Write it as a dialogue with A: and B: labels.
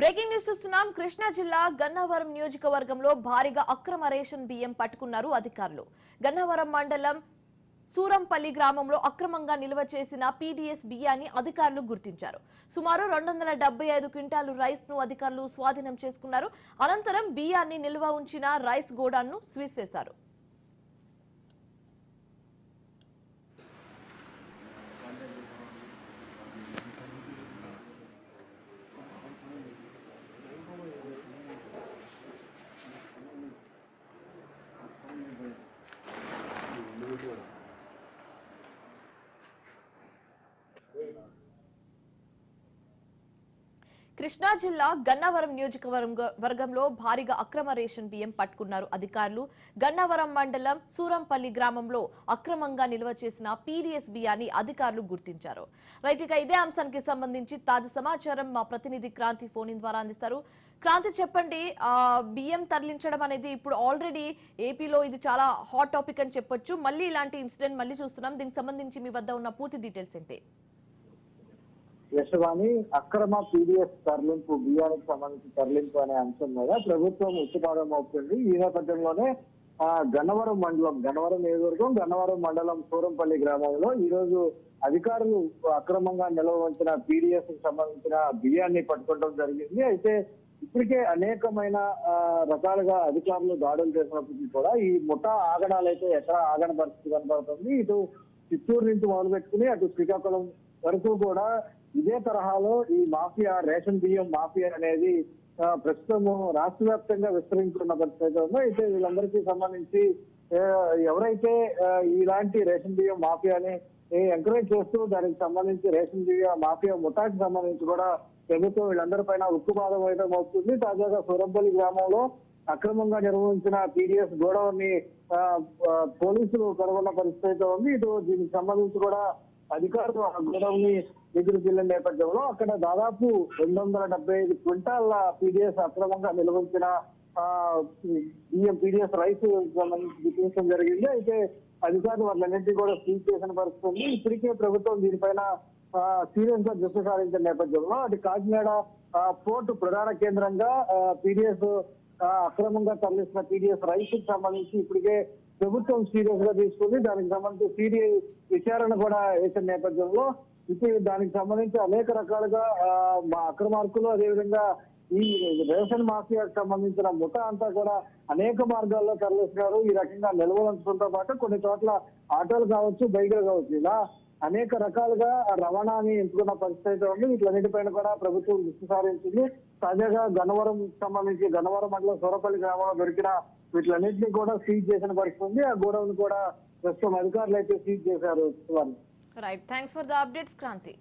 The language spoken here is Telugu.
A: బ్రేకింగ్ న్యూస్ చూస్తున్నాం. కృష్ణా జిల్లా గన్నవరం నియోజకవర్గంలో భారీగా అక్రమ రేషన్ బియ్యం పట్టుకున్నారు అధికారులు. గన్నవరం మండలం సూరంపల్లి గ్రామంలో అక్రమంగా నిల్వ చేసిన పీడీఎస్ బియ్యాన్ని అధికారులు గుర్తించారు. సుమారు రెండు వందల డెబ్బై ఐదు క్వింటాలు రైస్ను అధికారులు స్వాధీనం చేసుకున్నారు. అనంతరం బియ్యాన్ని నిల్వ ఉంచిన రైస్ గోడాన్ను స్వీజ్ చేశారు கொண்டு வரும் కృష్ణా జిల్లా గన్నవరం నియోజకవర్గ వర్గంలో భారీగా అక్రమ రేషన్ బియ్యం పట్టుకున్నారు అధికారులు. గన్నవరం మండలం సూరంపల్లి గ్రామంలో అక్రమంగా నిల్వ చేసిన పీడీఎస్ బియ్యాన్ని అధికారులు గుర్తించారు. రైట్ ఇక ఇదే అంశానికి సంబంధించి తాజా సమాచారం మా ప్రతినిధి క్రాంతి ఫోన్ ద్వారా అందిస్తారు. క్రాంతి చెప్పండి బియ్యం తరలించడం అనేది ఇప్పుడు ఆల్రెడీ ఏపీలో ఇది చాలా హాట్ టాపిక్ అని చెప్పొచ్చు. మళ్ళీ ఇలాంటి ఇన్సిడెంట్ మళ్ళీ చూస్తున్నాం. దీనికి సంబంధించి మీ వద్ద ఉన్న పూర్తి డీటెయిల్స్ ఏంటి?
B: యశవాణి అక్రమ పీడిఎస్ తరలింపు బియ్యానికి సంబంధించి తరలింపు అనే అంశం మీద ప్రభుత్వం ఉత్తుపాదం అవుతుంది ఈ నేపథ్యంలోనే ఆ, గన్నవరం మండలం గన్నవరం నియోజకవర్గం గన్నవరం మండలం సూరంపల్లి గ్రామంలో ఈ రోజు అధికారులు అక్రమంగా నిల్వ ఉంచిన పీడిఎస్కి సంబంధించిన బియ్యాన్ని పట్టుకోవడం జరిగింది. అయితే ఇప్పటికే అనేకమైన రకాలుగా అధికారులు దాడులు చేసినప్పటికీ కూడా ఈ ముఠా ఆగడాలు అయితే ఎక్కడ ఆగని పరిస్థితి కనబడుతుంది. ఇటు చిత్తూరు నుంచి మొదలు పెట్టుకుని అటు శ్రీకాకుళం వరకు కూడా ఇదే తరహాలో ఈ మాఫియా రేషన్ బియ్యం మాఫియా అనేది ప్రస్తుతము రాష్ట్ర వ్యాప్తంగా విస్తరించుకున్న పరిస్థితి ఉందో అయితే వీళ్ళందరికీ సంబంధించి ఎవరైతే ఇలాంటి రేషన్ బియ్యం మాఫియాని ఎంకరేజ్ చేస్తూ దానికి సంబంధించి రేషన్ బియ్యం మాఫియా ముఠాకి సంబంధించి కూడా ప్రభుత్వం వీళ్ళందరి పైన ఉక్కుపాదం వేయడం అవుతుంది తాజాగా సూరంపల్లి గ్రామంలో అక్రమంగా నిర్వహించిన పీడిఎస్ గోడౌన్ని పోలీసులు కనుగొన్న పరిస్థితి అయితే ఉంది. ఇటు దీనికి సంబంధించి కూడా అధికారులు ఆ గోడౌన్ని దగ్గరికి వెళ్ళిన నేపథ్యంలో అక్కడ దాదాపు రెండు వందల డెబ్బై ఐదు క్వింటాల పీడిఎస్ అక్రమంగా నిల్వించిన ఆ, బియ్యం పీడిఎస్ రైస్ గుర్తించడం జరిగింది. అయితే అధికారులు వాళ్ళన్నింటినీ కూడా సీజ్ చేసిన పరిస్థితి ఉంది. ఇప్పటికే ప్రభుత్వం దీనిపైన సీరియస్గా దృష్టి సారించిన నేపథ్యంలో అటు కాకినాడ పోర్టు ప్రధాన కేంద్రంగా పీడిఎస్ అక్రమంగా తరలిస్తున్న టీడీఎస్ రైతుకు సంబంధించి ఇప్పటికే ప్రభుత్వం సీరియస్గా తీసుకుంది. దానికి సంబంధించి సిబిఐ విచారణ కూడా వేసిన నేపథ్యంలో ఇప్పుడు దానికి సంబంధించి అనేక రకాలుగా మా అక్రమార్కులు అదేవిధంగా ఈ రేషన్ మాఫియాకు సంబంధించిన ముఠ అంతా కూడా అనేక మార్గాల్లో తరలిస్తున్నారు. ఈ రకంగా నిల్వలంచడంతో పాటు కొన్ని చోట్ల ఆటోలు కావచ్చు బైకులు కావచ్చు. ఇలా అనేక రకాలుగా రవాణాని ఎంచుకున్న పరిస్థితి అయితే ఉంది. వీటిలన్నిటిపైన కూడా ప్రభుత్వం దృష్టి సారించింది. తాజాగా గన్నవరం సంబంధించి గన్నవరం మండలం సూరపల్లి గ్రామంలో దొరికిన వీటిలన్నింటినీ కూడా సీజ్ చేసిన పరిస్థితి ఉంది. ఆ గోడౌన్ కూడా ప్రస్తుతం అధికారులు అయితే సీజ్ చేశారు
A: right thanks for the updates Kranthi